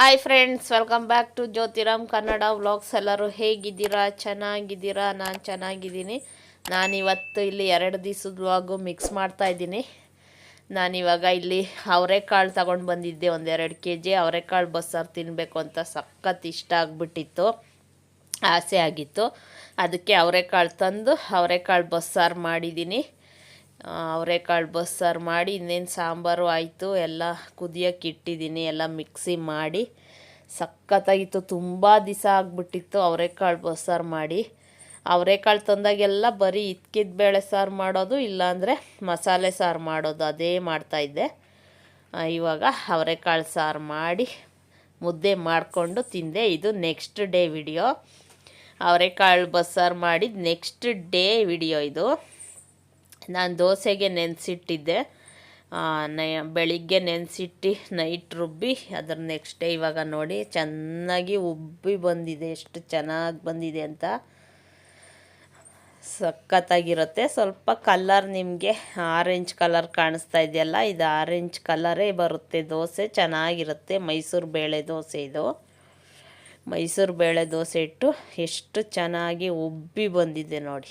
Hi friends welcome back to Jyothiram Kannada vlogs ಎಲ್ಲರೂ ಹೇಗಿದ್ದೀರಾ? ಚೆನ್ನಾಗಿದ್ದೀರಾ? ನಾನು ಚೆನ್ನಾಗಿದ್ದೀನಿ. ನಾನಿವತ್ತು ಇಲ್ಲಿ ಎರಡು ದಿವಸದ ವ್ಲಾಗು ಮಿಕ್ಸ್ ಮಾಡ್ತಾ ಇದ್ದೀನಿ. ನಾನಿವಾಗ ಇಲ್ಲಿ ಅವರೆಕಾಳು ತಗೊಂಡು ಬಂದಿದ್ದೆ ಒಂದೆರಡು ಕೆ ಜಿ ಅವರೆಕಾಳು ಬಸ್ಸಾರು ತಿನ್ನಬೇಕು ಅಂತ ಸಖತ್ ಇಷ್ಟ ಆಗಿಬಿಟ್ಟಿತ್ತು. ಆಸೆ ಆಗಿತ್ತು. ಅದಕ್ಕೆ ಅವರೆಕಾಳು ತಂದು ಅವರೆಕಾಳು ಬಸ್ಸಾರು ಮಾಡಿದ್ದೀನಿ. ಅವರೆಕಾಳು ಬಸ್ಸಾರು ಮಾಡಿ, ಇನ್ನೇನು ಸಾಂಬಾರು ಆಯಿತು, ಎಲ್ಲ ಕುದಿಯೋಕ್ಕೆ ಇಟ್ಟಿದ್ದೀನಿ, ಎಲ್ಲ ಮಿಕ್ಸಿ ಮಾಡಿ. ಸಖತ್ತಾಗಿತ್ತು, ತುಂಬ ದಿವಸ ಆಗಿಬಿಟ್ಟಿತ್ತು ಅವರೆಕಾಳು ಬಸ್ಸಾರು ಮಾಡಿ. ಅವರೆಕಾಳು ತಂದಾಗೆಲ್ಲ ಬರೀ ಇದ್ಕಿದ ಬೇಳೆ ಸಾರು ಮಾಡೋದು, ಇಲ್ಲಾಂದರೆ ಮಸಾಲೆ ಸಾರು ಮಾಡೋದು, ಅದೇ ಮಾಡ್ತಾಯಿದ್ದೆ ಇವಾಗ ಅವರೆಕಾಳು ಸಾರು ಮಾಡಿ ಮುದ್ದೆ ಮಾಡಿಕೊಂಡು ತಿಂದೆ. ಇದು ನೆಕ್ಸ್ಟ್ ಡೇ ವಿಡಿಯೋ. ಅವರೆಕಾಳು ಬಸ್ಸಾರು ಮಾಡಿದ ನೆಕ್ಸ್ಟ್ ಡೇ ವಿಡಿಯೋ ಇದು. ನಾನು ದೋಸೆಗೆ ನೆನೆಸಿಟ್ಟಿದ್ದೆ. ನೈ, ಬೆಳಿಗ್ಗೆ ನೆನೆಸಿಟ್ಟು, ನೈಟ್ ರುಬ್ಬಿ, ಅದ್ರ ನೆಕ್ಸ್ಟ್ ಡೇ ಇವಾಗ ನೋಡಿ, ಚೆನ್ನಾಗಿ ಉಬ್ಬಿ ಬಂದಿದೆ, ಎಷ್ಟು ಚೆನ್ನಾಗಿ ಬಂದಿದೆ ಅಂತ. ಸಖತ್ತಾಗಿರುತ್ತೆ. ಸ್ವಲ್ಪ ಕಲರ್ ನಿಮಗೆ ಆರೆಂಜ್ ಕಲರ್ ಕಾಣಿಸ್ತಾ ಇದೆಯಲ್ಲ, ಇದು ಆರೆಂಜ್ ಕಲರೇ ಬರುತ್ತೆ ದೋಸೆ, ಚೆನ್ನಾಗಿರುತ್ತೆ. ಮೈಸೂರು ಬೇಳೆ ದೋಸೆ ಇದು. ಮೈಸೂರು ಬೇಳೆ ದೋಸೆ ಇಟ್ಟು ಎಷ್ಟು ಚೆನ್ನಾಗಿ ಉಬ್ಬಿ ಬಂದಿದೆ ನೋಡಿ.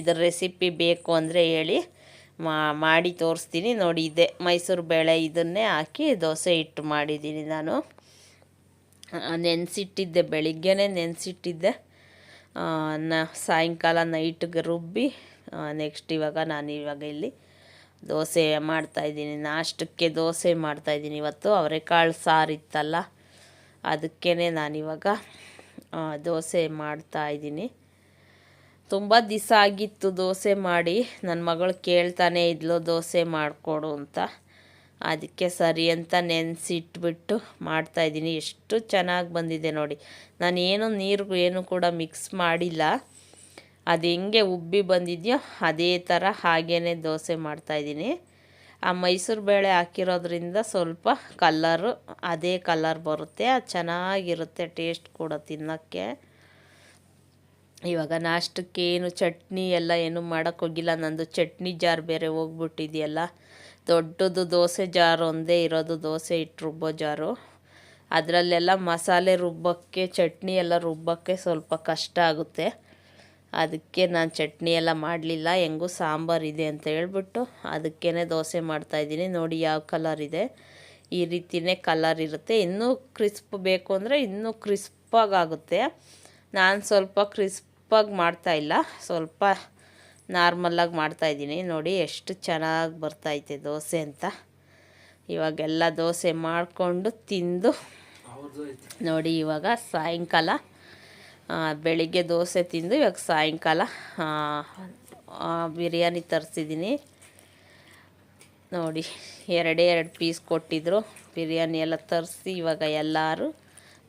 ಇದರ ರೆಸಿಪಿ ಬೇಕು ಅಂದರೆ ಹೇಳಿ ಮಾಡಿ ತೋರಿಸ್ತೀನಿ. ನೋಡಿ, ಇದೆ ಮೈಸೂರು ಬೇಳೆ ಇದನ್ನೇ ಹಾಕಿ ದೋಸೆ ಹಿಟ್ಟು ಮಾಡಿದ್ದೀನಿ ನಾನು. ನೆನೆಸಿಟ್ಟಿದ್ದೆ ಬೆಳಿಗ್ಗೆ ನೆನೆಸಿಟ್ಟಿದ್ದೆ. ನ, ಸಾಯಂಕಾಲ ನೈಟ್ಗೆ ರುಬ್ಬಿ ನೆಕ್ಸ್ಟ್ ಇವಾಗ ನಾನು ಇವಾಗ ಇಲ್ಲಿ ದೋಸೆ ಮಾಡ್ತಾಯಿದ್ದೀನಿ ನಾಷ್ಟಕ್ಕೆ ದೋಸೆ ಮಾಡ್ತಾಯಿದ್ದೀನಿ ಇವತ್ತು ಅವರೆಕಾಳು ಸಾರು ಇತ್ತಲ್ಲ ಅದಕ್ಕೇ ನಾನಿವಾಗ ದೋಸೆ ಮಾಡ್ತಾಯಿದ್ದೀನಿ ತುಂಬ ದಿವಸ ಆಗಿತ್ತು ದೋಸೆ ಮಾಡಿ. ನನ್ನ ಮಗಳು ಕೇಳ್ತಾನೆ ಇದ್ಲು, ದೋಸೆ ಮಾಡಿಕೊಡು ಅಂತ. ಅದಕ್ಕೆ ಸರಿ ಅಂತ ನೆನೆಸಿಟ್ಬಿಟ್ಟು ಮಾಡ್ತಾಯಿದ್ದೀನಿ ಎಷ್ಟು ಚೆನ್ನಾಗಿ ಬಂದಿದೆ ನೋಡಿ. ನಾನು ಏನು ನೀರು ಏನು ಕೂಡ ಮಿಕ್ಸ್ ಮಾಡಿಲ್ಲ. ಅದು ಹೆಂಗೆ ಉಬ್ಬಿ ಬಂದಿದೆಯೋ ಅದೇ ಥರ ಹಾಗೇ ದೋಸೆ ಮಾಡ್ತಾಯಿದ್ದೀನಿ ಆ ಮೈಸೂರು ಬೇಳೆ ಹಾಕಿರೋದ್ರಿಂದ ಸ್ವಲ್ಪ ಕಲ್ಲರು ಅದೇ ಕಲರ್ ಬರುತ್ತೆ. ಅದು ಚೆನ್ನಾಗಿರುತ್ತೆ ಟೇಸ್ಟ್ ಕೂಡ ತಿನ್ನೋಕ್ಕೆ. ಇವಾಗ ನಾಷ್ಟಕ್ಕೆ ಏನು, ಚಟ್ನಿ ಎಲ್ಲ ಏನು ಮಾಡೋಕ್ಕೋಗಿಲ್ಲ ನಂದು ಚಟ್ನಿ ಜಾರ್ ಬೇರೆ ಹೋಗ್ಬಿಟ್ಟಿದೆಯಲ್ಲ. ದೊಡ್ಡದು ದೋಸೆ ಜಾರ್ ಒಂದೇ ಇರೋದು, ದೋಸೆ ಇಟ್ಟು ರುಬ್ಬೋ ಜಾರು. ಅದರಲ್ಲೆಲ್ಲ ಮಸಾಲೆ ರುಬ್ಬಕ್ಕೆ, ಚಟ್ನಿ ಎಲ್ಲ ರುಬ್ಬಕ್ಕೆ ಸ್ವಲ್ಪ ಕಷ್ಟ ಆಗುತ್ತೆ. ಅದಕ್ಕೆ ನಾನು ಚಟ್ನಿ ಎಲ್ಲ ಮಾಡಲಿಲ್ಲ. ಹೆಂಗೂ ಸಾಂಬಾರು ಇದೆ ಅಂತ ಹೇಳ್ಬಿಟ್ಟು ಅದಕ್ಕೇ ದೋಸೆ ಮಾಡ್ತಾಯಿದ್ದೀನಿ ನೋಡಿ ಯಾವ ಕಲರ್ ಇದೆ. ಈ ರೀತಿಯೇ ಕಲರ್ ಇರುತ್ತೆ. ಇನ್ನೂ ಕ್ರಿಸ್ಪ್ ಬೇಕು ಅಂದರೆ ಇನ್ನೂ ಕ್ರಿಸ್ಪಾಗಿ ಆಗುತ್ತೆ. ನಾನು ಸ್ವಲ್ಪ ಕ್ರಿಸ್ಪಾಗಿ ಮಾಡ್ತಾಯಿಲ್ಲ ಸ್ವಲ್ಪ ನಾರ್ಮಲ್ಲಾಗಿ ಮಾಡ್ತಾಯಿದ್ದೀನಿ ನೋಡಿ ಎಷ್ಟು ಚೆನ್ನಾಗಿ ಬರ್ತೈತೆ ದೋಸೆ ಅಂತ. ಇವಾಗೆಲ್ಲ ದೋಸೆ ಮಾಡಿಕೊಂಡು ತಿಂದು ನೋಡಿ ಇವಾಗ ಸಾಯಂಕಾಲ. ಬೆಳಿಗ್ಗೆ ದೋಸೆ ತಿಂದು ಇವಾಗ ಸಾಯಂಕಾಲ. ಬಿರಿಯಾನಿ ತರಿಸಿದ್ದೀನಿ ನೋಡಿ, ಎರಡೇ ಎರಡು ಪೀಸ್ ಕೊಟ್ಟಿದ್ದರು ಬಿರಿಯಾನಿ ಎಲ್ಲ ತರಿಸಿ ಇವಾಗ ಎಲ್ಲರೂ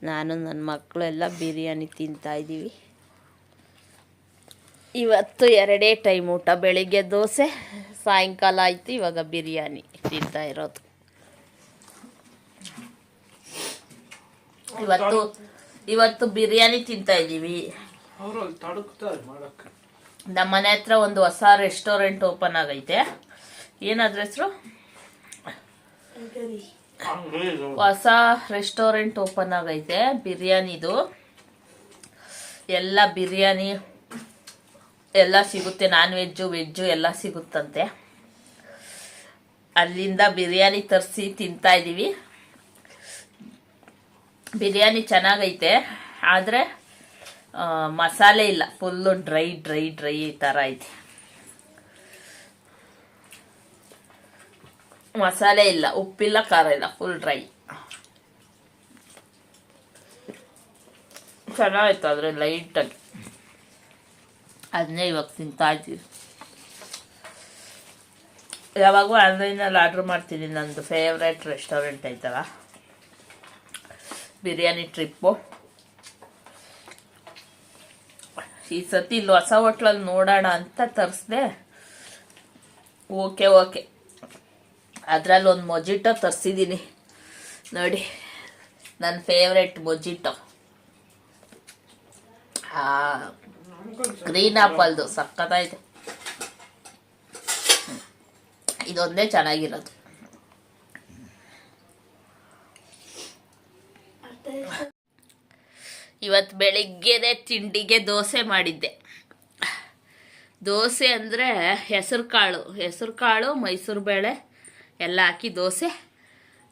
ನಾನು ನನ್ನ ಮಕ್ಕಳು ಎಲ್ಲ ಬಿರಿಯಾನಿ ತಿಂತಾಯಿದ್ದೀವಿ ಇವತ್ತು ಎರಡೇ ಟೈಮ್ ಊಟ ಬೆಳಿಗ್ಗೆ ದೋಸೆ ಸಾಯಂಕಾಲ ಆಯಿತು ಇವಾಗ ಬಿರಿಯಾನಿ ತಿಂತಾ ಇರೋದು. ಇವತ್ತು ಇವತ್ತು ಬಿರಿಯಾನಿ ತಿಂತಾ ಇದ್ದೀವಿ. ನಮ್ಮ ಮನೆ ಹತ್ರ ಒಂದು ಹೊಸ ರೆಸ್ಟೋರೆಂಟ್ ಓಪನ್ ಆಗೈತೆ. ಏನಾದ್ರ ಹೆಸರು? ಹೊಸ ರೆಸ್ಟೋರೆಂಟ್ ಓಪನ್ ಆಗೈತೆ. ಬಿರಿಯಾನಿದು. ಎಲ್ಲ ಬಿರಿಯಾನಿ, ಎಲ್ಲ ಸಿಗುತ್ತೆ. ನಾನ್ ವೆಜ್ಜು ವೆಜ್ಜು ಎಲ್ಲ ಸಿಗುತ್ತಂತೆ. ಅಲ್ಲಿಂದ ಬಿರಿಯಾನಿ ತರಿಸಿ ತಿಂತಾ ಇದ್ದೀವಿ ಬಿರಿಯಾನಿ ಚೆನ್ನಾಗೈತೆ. ಆದರೆ ಮಸಾಲೆ ಇಲ್ಲ. ಫುಲ್ಲು ಡ್ರೈ ಡ್ರೈ ಡ್ರೈ ಈ ಥರ ಐತೆ. ಮಸಾಲೆ ಇಲ್ಲ, ಉಪ್ಪಿಲ್ಲ, ಖಾರ ಇಲ್ಲ ಫುಲ್ ಡ್ರೈ ಚೆನ್ನಾಗಿತ್ತು ಆದರೆ ಲೈಟಾಗಿ ಅದನ್ನೇ ಇವಾಗ ತಿಂತಾ ಇದ್ದೀವಿ. ಯಾವಾಗೂ ಆನ್ಲೈನಲ್ಲಿ ಆರ್ಡ್ರ್ ಮಾಡ್ತೀನಿ, ನಂದು ಫೇವ್ರೇಟ್ ರೆಸ್ಟೋರೆಂಟ್ ಐತಲ್ಲ ಬಿರಿಯಾನಿ ಟ್ರಿಪ್ಪು ಈ ಸತಿ ಇಲ್ಲಿ ಹೊಸ ಹೋಟ್ಲಲ್ಲಿ ನೋಡೋಣ ಅಂತ ತರಿಸ್ದೆ. ಓಕೆ ಓಕೆ ಅದರಲ್ಲಿ ಒಂದು ಮೊಜಿಟೋ ತರಿಸಿದ್ದೀನಿ ನೋಡಿ ನನ್ನ ಫೇವ್ರೆಟ್ ಮೊಜಿಟೋ. ಗ್ರೀನ್ ಆಪಲ್ದು ಸಕ್ಕತ್ತಾಯಿತು ಇದೊಂದೇ ಚೆನ್ನಾಗಿರೋದು. ಇವತ್ತು ಬೆಳಿಗ್ಗೆನೆ ತಿಂಡಿಗೆ ದೋಸೆ ಮಾಡಿದ್ದೆ. ದೋಸೆ ಅಂದರೆ ಹೆಸರು ಕಾಳು ಹೆಸರು ಕಾಳು ಮೈಸೂರು ಬೇಳೆ ಎಲ್ಲ ಹಾಕಿ ದೋಸೆ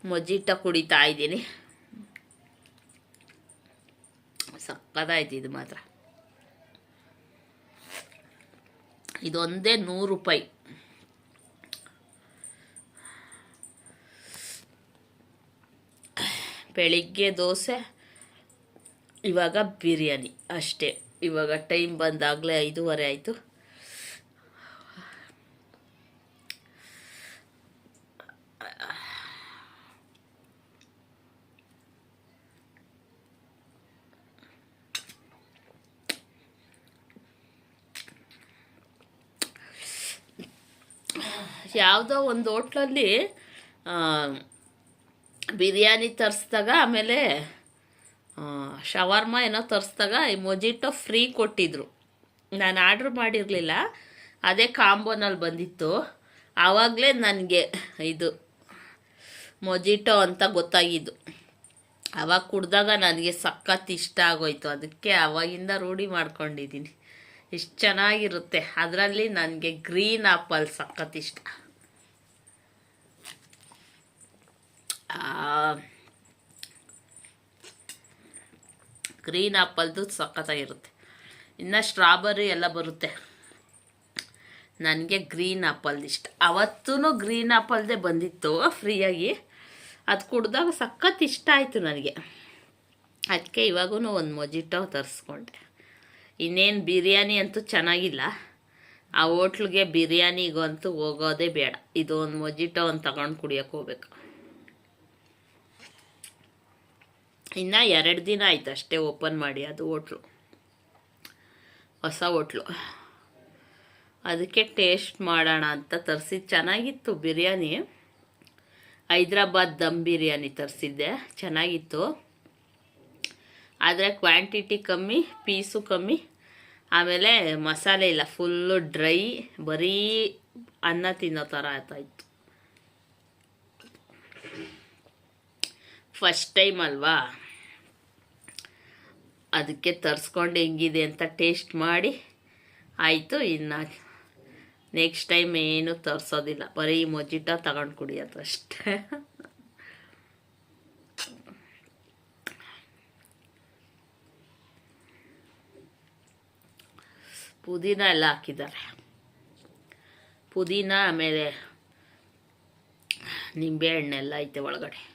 ಮಜ್ಜಿಟ್ಟ ಕುಡಿತಾ ಇದ್ದೀನಿ. ಸಕ್ಕದಾಯ್ತು ಇದು ಮಾತ್ರ. ಇದೊಂದೇ ನೂರು ರೂಪಾಯಿ. ಬೆಳಿಗ್ಗೆ ದೋಸೆ, ಇವಾಗ ಬಿರಿಯಾನಿ ಅಷ್ಟೇ. ಇವಾಗ ಟೈಮ್ ಬಂದಾಗಲೇ ಐದೂವರೆ ಆಯಿತು. ಯಾವುದೋ ಒಂದು ಹೋಟ್ಲಲ್ಲಿ ಬಿರಿಯಾನಿ ತರಿಸ್ದಾಗ ಆಮೇಲೆ ಶವರ್ಮ ಏನೋ ತರಿಸ್ದಾಗ ಈ ಮೊಜಿಟೋ ಫ್ರೀ ಕೊಟ್ಟಿದ್ರು. ನಾನು ಆರ್ಡ್ರ್ ಮಾಡಿರಲಿಲ್ಲ. ಅದೇ ಕಾಂಬೋನಲ್ಲಿ ಬಂದಿತ್ತು. ಆವಾಗಲೇ ನನಗೆ ಇದು ಮೊಜಿಟೋ ಅಂತ ಗೊತ್ತಾಗಿದ್ದು. ಅವಾಗ ಕುಡ್ದಾಗ ನನಗೆ ಸಖತ್ ಇಷ್ಟ ಆಗೋಯ್ತು. ಅದಕ್ಕೆ ಅವಾಗಿಂದ ರೂಢಿ ಮಾಡ್ಕೊಂಡಿದ್ದೀನಿ. ಇಷ್ಟು ಚೆನ್ನಾಗಿರುತ್ತೆ. ಅದರಲ್ಲಿ ನನಗೆ ಗ್ರೀನ್ ಆಪಲ್ ಸಖತ್ ಇಷ್ಟ. ಗ್ರೀನ್ ಆ್ಯಪಲ್ದು ಸಖತ್ತಾಗಿರುತ್ತೆ ಇನ್ನು ಸ್ಟ್ರಾಬೆರಿ ಎಲ್ಲ ಬರುತ್ತೆ. ನನಗೆ ಗ್ರೀನ್ ಆಪಲ್ದು ಇಷ್ಟ. ಅವತ್ತೂ ಗ್ರೀನ್ ಆ್ಯಪಲ್ದೇ ಬಂದಿತ್ತು ಫ್ರೀಯಾಗಿ. ಅದು ಕುಡ್ದಾಗ ಸಖತ್ ಇಷ್ಟ ಆಯಿತು ನನಗೆ. ಅದಕ್ಕೆ ಇವಾಗೂ ಒಂದು ಮೊಜಿಟೋ ತರಿಸ್ಕೊಂಡೆ. ಇನ್ನೇನು ಬಿರಿಯಾನಿ ಅಂತೂ ಚೆನ್ನಾಗಿಲ್ಲ. ಆ ಹೋಟ್ಲಿಗೆ ಬಿರಿಯಾನಿಗಂತೂ ಹೋಗೋದೇ ಬೇಡ. ಇದು ಒಂದು ಮೊಜಿಟೋ ಒಂದು ತಗೊಂಡು ಕುಡಿಯೋಕೆ ಹೋಗ್ಬೇಕು. ಇನ್ನು ಎರಡು ದಿನ ಆಯ್ತು ಅಷ್ಟೇ ಓಪನ್ ಮಾಡಿ ಅದು ಹೋಟ್ಲು. ಹೊಸ ಹೋಟ್ಲು. ಅದಕ್ಕೆ ಟೇಸ್ಟ್ ಮಾಡೋಣ ಅಂತ ತರಿಸಿದ್ದು ಚೆನ್ನಾಗಿತ್ತು ಬಿರಿಯಾನಿ. ಹೈದ್ರಾಬಾದ್ ದಮ್ ಬಿರಿಯಾನಿ ತರಿಸಿದ್ದೆ. ಚೆನ್ನಾಗಿತ್ತು. ಆದರೆ ಕ್ವಾಂಟಿಟಿ ಕಮ್ಮಿ, ಪೀಸು ಕಮ್ಮಿ. ಆಮೇಲೆ ಮಸಾಲೆ ಇಲ್ಲ, ಫುಲ್ಲು ಡ್ರೈ, ಬರೀ ಅನ್ನ ತಿನ್ನೋ ಥರ ಆಯ್ತಾಯಿತ್ತು ಫಸ್ಟ್ ಟೈಮ್ ಅಲ್ವಾ? ಅದಕ್ಕೆ ತರಿಸ್ಕೊಂಡು ಹೆಂಗಿದೆ ಅಂತ ಟೇಸ್ಟ್ ಮಾಡಿ ಆಯಿತು. ಇನ್ನು ನೆಕ್ಸ್ಟ್ ಟೈಮ್ ಏನು ತರಿಸೋದಿಲ್ಲ. ಬರೀ ಮೊಜಿಟ ತಗೊಂಡು ಕುಡಿಯೋದು ಅಷ್ಟೇ. ಪುದೀನ ಎಲ್ಲ ಹಾಕಿದ್ದಾರೆ. ಪುದೀನ ಆಮೇಲೆ ನಿಂಬೆ ಹಣ್ಣೆಲ್ಲ ಐತೆ ಒಳಗಡೆ.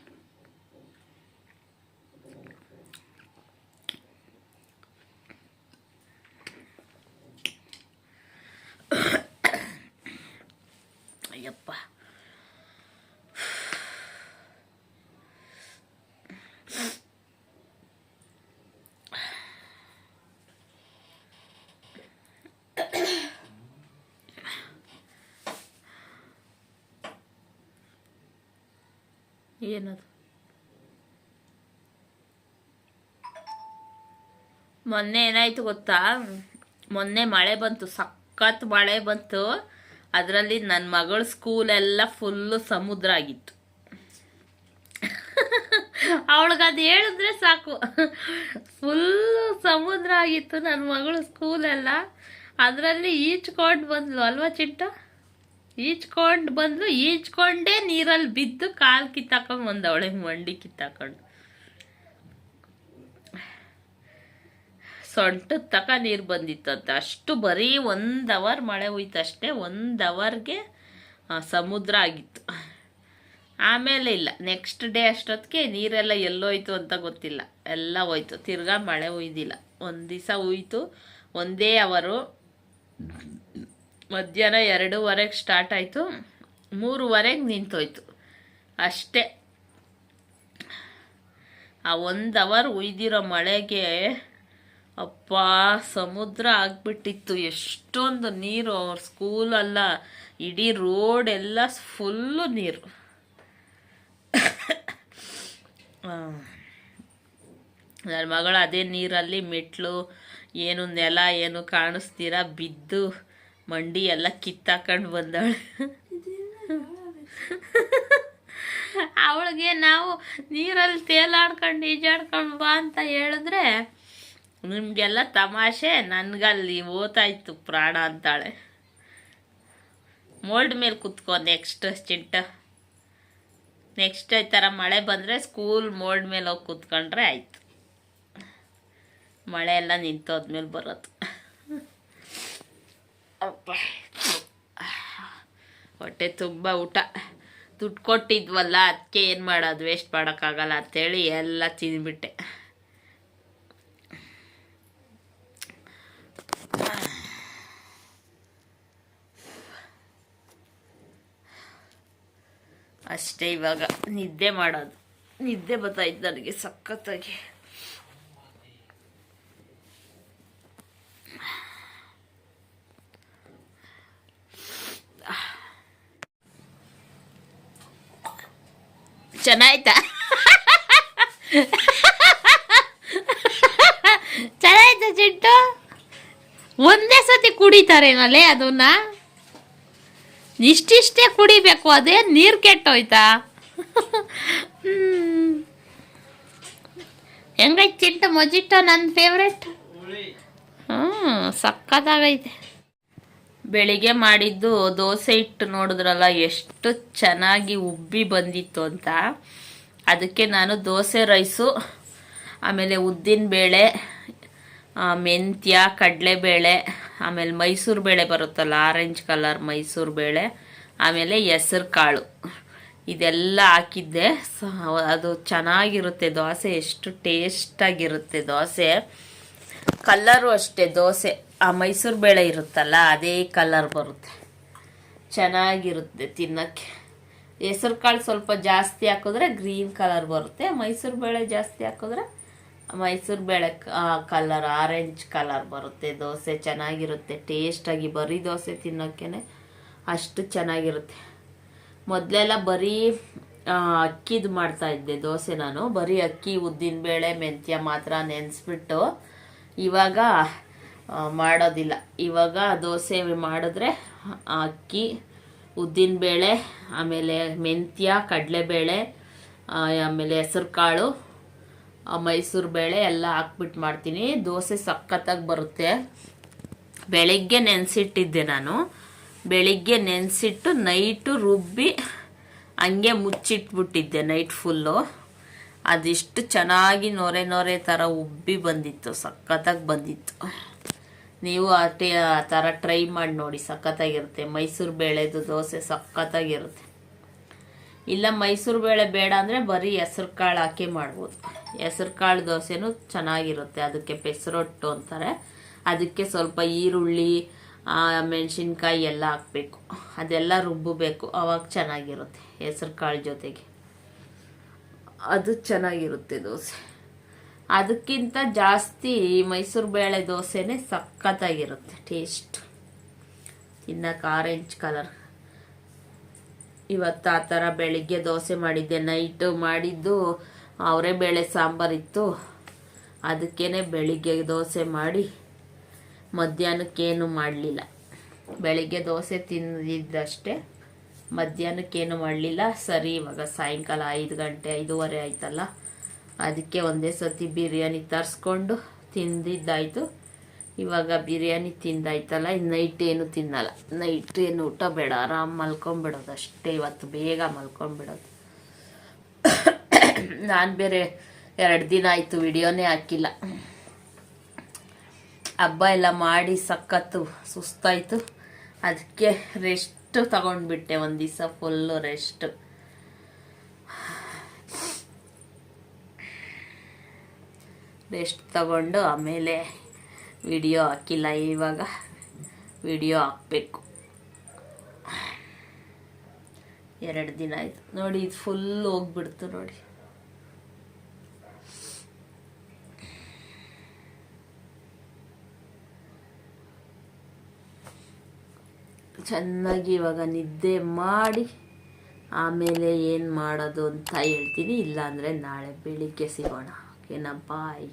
ಅಯ್ಯಪ್ಪ ಏನದು? ಮೊನ್ನೆ ಏನಾಯ್ತು ಗೊತ್ತಾ? ಮೊನ್ನೆ ಮಳೆ ಬಂತು ಸಖತ್ ಮಳೆ ಬಂತು. ಅದರಲ್ಲಿ ನನ್ನ ಮಗಳ ಸ್ಕೂಲೆಲ್ಲ ಫುಲ್ಲು ಸಮುದ್ರ ಆಗಿತ್ತು. ಅವಳಿಗೆ ಅದು ಹೇಳಿದ್ರೆ ಸಾಕು. ಫುಲ್ಲು ಸಮುದ್ರ ಆಗಿತ್ತು ನನ್ನ ಮಗಳು ಸ್ಕೂಲೆಲ್ಲ. ಅದರಲ್ಲಿ ಈಚ್ಕೊಂಡು ಬಂದ್ಲು ಅಲ್ವಾ ಚಿಟ್ಟ ಈಚ್ಕೊಂಡು ಬಂದ್ಲು, ಈಚ್ಕೊಂಡೇ ನೀರಲ್ಲಿ ಬಿದ್ದು ಕಾಲು ಕಿತ್ತಾಕೊಂಡು ಬಂದವಳೆ, ಮಂಡಿ ಕಿತ್ತಾಕೊಂಡು. ಸೊಂಟದ ತಕ ನೀರು ಬಂದಿತ್ತಂತೆ. ಅಷ್ಟು ಬರೀ ಒಂದು ಅವರ್ ಮಳೆ ಹೋಯ್ತು ಅಷ್ಟೇ, ಒಂದು ಅವರ್ಗೆ ಸಮುದ್ರ ಆಗಿತ್ತು. ಆಮೇಲೆ ಇಲ್ಲ ನೆಕ್ಸ್ಟ್ ಡೇ ಅಷ್ಟೊತ್ತಿಗೆ ನೀರೆಲ್ಲ ಎಲ್ಲೋಯ್ತು ಅಂತ ಗೊತ್ತಿಲ್ಲ. ಎಲ್ಲ ಹೋಯ್ತು. ತಿರ್ಗಾ ಮಳೆ ಹುಯ್ದಿಲ್ಲ. ಒಂದು ದಿವಸ ಹುಯ್ತು. ಒಂದೇ ಅವರು ಮಧ್ಯಾಹ್ನ ಎರಡೂವರೆಗೆ ಸ್ಟಾರ್ಟ್ ಆಯಿತು. ಮೂರುವರೆಗೆ ನಿಂತೋಯ್ತು. ಅಷ್ಟೇ. ಆ ಒಂದು ಅವರ್ ಉಯ್ದಿರೋ ಮಳೆಗೆ ಅಪ್ಪ, ಸಮುದ್ರ ಆಗ್ಬಿಟ್ಟಿತ್ತು. ಎಷ್ಟೊಂದು ನೀರು ಅವ್ರ ಸ್ಕೂಲಲ್ಲ ಇಡೀ ರೋಡ್ ಎಲ್ಲ ಫುಲ್ಲು ನೀರು. ನನ್ನ ಮಗಳು ಅದೇ ನೀರಲ್ಲಿ ಮೆಟ್ಲು, ಏನು ನೆಲ ಏನು ಕಾಣಿಸ್ತೀರ, ಬಿದ್ದು ಮಂಡಿ ಎಲ್ಲ ಕಿತ್ತಾಕೊಂಡು ಬಂದವಳು. ಅವಳಿಗೆ ನಾವು ನೀರಲ್ಲಿ ತೇಲಾಡ್ಕೊಂಡು ಈಜಾಡ್ಕೊಂಡು ಬಾ ಅಂತ ಹೇಳಿದ್ರೆ ನಿಮಗೆಲ್ಲ ತಮಾಷೆ? ನನಗಲ್ಲಿ ಓತಾಯ್ತು ಪ್ರಾಣ ಅಂತಾಳೆ. ಮೋಲ್ಡ್ ಮೇಲೆ ಕುತ್ಕೋ ನೆಕ್ಸ್ಟ್ ಚಿಂಟ. ನೆಕ್ಸ್ಟ್ ಈ ಥರ ಮಳೆ ಬಂದರೆ ಸ್ಕೂಲ್ ಮೋಲ್ಡ್ ಮೇಲೆ ಹೋಗಿ ಕೂತ್ಕೊಂಡ್ರೆ ಆಯಿತು. ಮಳೆ ಎಲ್ಲ ನಿಂತೋದ್ಮೇಲೆ ಬರೋದು. ಹೊಟ್ಟೆ ತುಂಬ ಊಟ. ದುಡ್ಡು ಕೊಟ್ಟಿದ್ವಲ್ಲ ಅದಕ್ಕೆ ಏನು ಮಾಡೋದು? ವೇಸ್ಟ್ ಮಾಡೋಕ್ಕಾಗಲ್ಲ ಅಂತೇಳಿ ಎಲ್ಲ ತಿಂದ್ಬಿಟ್ಟೆ. ಅಷ್ಟೇ ಇವಾಗ ನಿದ್ದೆ ಮಾಡೋದು. ನಿದ್ದೆ ಬರ್ತಾಯಿದ್ದು ನನಗೆ ಸಖತ್ತಾಗಿ. ಚೆನ್ನಾಯ್ತಾ? ಚೆನ್ನಾಯ್ತಾ ಚಿಂಟು? ಒಂದೇ ಸತಿ ಕುಡಿತಾರೇನಲ್ಲೇ ಅದನ್ನ? ಇಷ್ಟಿಷ್ಟೇ ಕುಡಿಬೇಕು, ಅದೇ ನೀರು ಕೆಟ್ಟೋಯ್ತಾ. ಹೆಂಗೈತೆ ಚಿಂಟು ಮೊಜಿಟೋ ನನ್ನ ಫೇವ್ರೆಟ್ ಹ್ಞೂ ಸಕ್ಕತ್ತಾಗೈತೆ. ಬೆಳಿಗ್ಗೆ ಮಾಡಿದ್ದು ದೋಸೆ ಹಿಟ್ಟು ನೋಡಿದ್ರಲ್ಲ, ಎಷ್ಟು ಚೆನ್ನಾಗಿ ಉಬ್ಬಿ ಬಂದಿತ್ತು ಅಂತ. ಅದಕ್ಕೆ ನಾನು ದೋಸೆ ರೈಸು, ಆಮೇಲೆ ಉದ್ದಿನ ಬೇಳೆ ಮೆಂತ್ಯ, ಕಡಲೆಬೇಳೆ ಆಮೇಲೆ ಮೈಸೂರು ಬೇಳೆ ಬರುತ್ತಲ್ಲ ಆರೆಂಜ್ ಕಲರ್ ಮೈಸೂರು ಬೇಳೆ, ಆಮೇಲೆ ಹೆಸರು ಕಾಳು. ಇದೆಲ್ಲ ಹಾಕಿದ್ದೆ. ಅದು ಚೆನ್ನಾಗಿರುತ್ತೆ ದೋಸೆ, ಎಷ್ಟು ಟೇಸ್ಟಾಗಿರುತ್ತೆ ದೋಸೆ. ಕಲ್ಲರು ಅಷ್ಟೇ ದೋಸೆ. ಆ ಮೈಸೂರು ಬೇಳೆ ಇರುತ್ತಲ್ಲ, ಅದೇ ಕಲರ್ ಬರುತ್ತೆ. ಚೆನ್ನಾಗಿರುತ್ತೆ ತಿನ್ನೋಕ್ಕೆ. ಹೆಸರು ಕಾಳು ಸ್ವಲ್ಪ ಜಾಸ್ತಿ ಹಾಕಿದ್ರೆ ಗ್ರೀನ್ ಕಲರ್ ಬರುತ್ತೆ, ಮೈಸೂರು ಬೇಳೆ ಜಾಸ್ತಿ ಹಾಕಿದ್ರೆ ಮೈಸೂರು ಬೇಳೆ ಕಲರ್ ಆರೆಂಜ್ ಕಲರ್ ಬರುತ್ತೆ, ದೋಸೆ ಚೆನ್ನಾಗಿರುತ್ತೆ ಟೇಸ್ಟಾಗಿ ಬರೀ ದೋಸೆ ತಿನ್ನೋಕ್ಕೇ ಅಷ್ಟು ಚೆನ್ನಾಗಿರುತ್ತೆ. ಮೊದಲೆಲ್ಲ ಬರೀ ಅಕ್ಕಿದು ಮಾಡ್ತಾ ಇದ್ದೆ, ದೋಸೆ ನಾನು. ಬರೀ ಅಕ್ಕಿ, ಉದ್ದಿನ ಬೇಳೆ, ಮೆಂತ್ಯ ಮಾತ್ರ ನೆನೆಸ್ಬಿಟ್ಟು ಇವಾಗ ಮಾಡೋದಿಲ್ಲ. ಇವಾಗ ದೋಸೆ ಮಾಡಿದ್ರೆ ಅಕ್ಕಿ, ಉದ್ದಿನ ಬೇಳೆ, ಆಮೇಲೆ ಮೆಂತ್ಯ, ಕಡಲೆಬೇಳೆ ಆಮೇಲೆ ಹೆಸರು ಕಾಳು ಮೈಸೂರು ಬೇಳೆ ಎಲ್ಲ ಹಾಕ್ಬಿಟ್ಟು ಮಾಡ್ತೀನಿ. ದೋಸೆ ಸಖತ್ತಾಗಿ ಬರುತ್ತೆ. ಬೆಳಿಗ್ಗೆ ನೆನೆಸಿಟ್ಟಿದ್ದೆ ನಾನು. ಬೆಳಿಗ್ಗೆ ನೆನೆಸಿಟ್ಟು ನೈಟು ರುಬ್ಬಿ ಹಂಗೆ ಮುಚ್ಚಿಟ್ಬಿಟ್ಟಿದ್ದೆ ನೈಟ್ ಫುಲ್ಲು. ಅದಿಷ್ಟು ಚೆನ್ನಾಗಿ ನೊರೆ ನೊರೆ ಥರ ಉಬ್ಬಿ ಬಂದಿತ್ತು. ಸಖತ್ತಾಗಿ ಬಂದಿತ್ತು. ನೀವು ಆ ಆ ಥರ ಟ್ರೈ ಮಾಡಿ ನೋಡಿ. ಸಖತ್ತಾಗಿರುತ್ತೆ. ಮೈಸೂರು ಬೇಳೆದು ದೋಸೆ ಸಖತ್ತಾಗಿರುತ್ತೆ. ಇಲ್ಲ ಮೈಸೂರು ಬೇಳೆ ಬೇಡ ಅಂದರೆ ಬರೀ ಹೆಸ್ರು ಕಾಳು ಹಾಕಿ ಮಾಡ್ಬೋದು. ಹೆಸ್ರು ಕಾಳು ದೋಸೆನೂ ಚೆನ್ನಾಗಿರುತ್ತೆ. ಅದಕ್ಕೆ ಪೆಸರೊಟ್ಟು ಅಂತಾರೆ. ಅದಕ್ಕೆ ಸ್ವಲ್ಪ ಈರುಳ್ಳಿ ಮೆಣಸಿನ್ಕಾಯಿ ಎಲ್ಲ ಹಾಕಬೇಕು. ಅದೆಲ್ಲ ರುಬ್ಬಬೇಕು. ಅವಾಗ ಚೆನ್ನಾಗಿರುತ್ತೆ ಹೆಸ್ರು ಕಾಳು ಜೊತೆಗೆ. ಅದು ಚೆನ್ನಾಗಿರುತ್ತೆ ದೋಸೆ. ಅದಕ್ಕಿಂತ ಜಾಸ್ತಿ ಮೈಸೂರು ಬೇಳೆ ದೋಸೆನೇ ಸಖತ್ತಾಗಿರುತ್ತೆ. ಟೇಸ್ಟ್. ತಿನ್ನಕ್ಕೆ ಆರೆಂಜ್ ಕಲರ್. ಇವತ್ತು ಆ ಥರ ಬೆಳಿಗ್ಗೆ ದೋಸೆ ಮಾಡಿದ್ದೆ ನೈಟು ಮಾಡಿದ್ದು ಅವರೇ ಬೇಳೆ ಸಾಂಬಾರಿತ್ತು ಅದಕ್ಕೇ ಬೆಳಿಗ್ಗೆ ದೋಸೆ ಮಾಡಿ ಮಧ್ಯಾಹ್ನಕ್ಕೇನು ಮಾಡಲಿಲ್ಲ. ಬೆಳಿಗ್ಗೆ ದೋಸೆ ತಿಂದಿದ್ದಷ್ಟೇ, ಮಧ್ಯಾಹ್ನಕ್ಕೇನು ಮಾಡಲಿಲ್ಲ. ಸರಿ, ಇವಾಗ ಸಾಯಂಕಾಲ ಐದು ಗಂಟೆ, ಐದೂವರೆ ಆಯ್ತಲ್ಲ. ಅದಕ್ಕೆ ಒಂದೇ ಸತಿ ಬಿರಿಯಾನಿ ತರಿಸ್ಕೊಂಡು ತಿಂದಿದ್ದಾಯಿತು. ಇವಾಗ ಬಿರಿಯಾನಿ ತಿಂದಾಯ್ತಲ್ಲ ನೈಟ್ ಏನು ತಿನ್ನಲ್ಲ. ನೈಟ್ ಏನು ಊಟ ಬೇಡ, ಆರಾಮ್ ಮಲ್ಕೊಂಬಿಡೋದು ಅಷ್ಟೇ ಇವತ್ತು, ಬೇಗ ಮಲ್ಕೊಂಬಿಡೋದು. ನಾನು ಬೇರೆ ಎರಡು ದಿನ ಆಯಿತು ವಿಡಿಯೋನೇ ಹಾಕಿಲ್ಲ. ಹಬ್ಬ ಎಲ್ಲ ಮಾಡಿ ಸಖತ್ತು ಸುಸ್ತಾಯಿತು. ಅದಕ್ಕೆ ರೆಸ್ಟ್ ತಗೊಂಡ್ಬಿಟ್ಟೆ, ಒಂದು ದಿವಸ ಫುಲ್ಲು ರೆಸ್ಟ್ ರೆಸ್ಟ್ ತಗೊಂಡು ಆಮೇಲೆ ವಿಡಿಯೋ ಹಾಕಿಲ್ಲ, ಇವಾಗ ವಿಡಿಯೋ ಹಾಕಬೇಕು. ಎರಡು ದಿನ ಆಯಿತು. ನೋಡಿ, ಇದು ಫುಲ್ ಹೋಗ್ಬಿಡ್ತು ನೋಡಿ. ಚೆನ್ನಾಗಿ ಇವಾಗ ನಿದ್ದೆ ಮಾಡಿ ಆಮೇಲೆ ಏನು ಮಾಡೋದು ಅಂತ ಹೇಳ್ತೀನಿ. ಇಲ್ಲಾಂದರೆ ನಾಳೆ ಬೆಳಿಗ್ಗೆ ಸಿಗೋಣ. ಓಕೆನಾ? ಬಾಯ್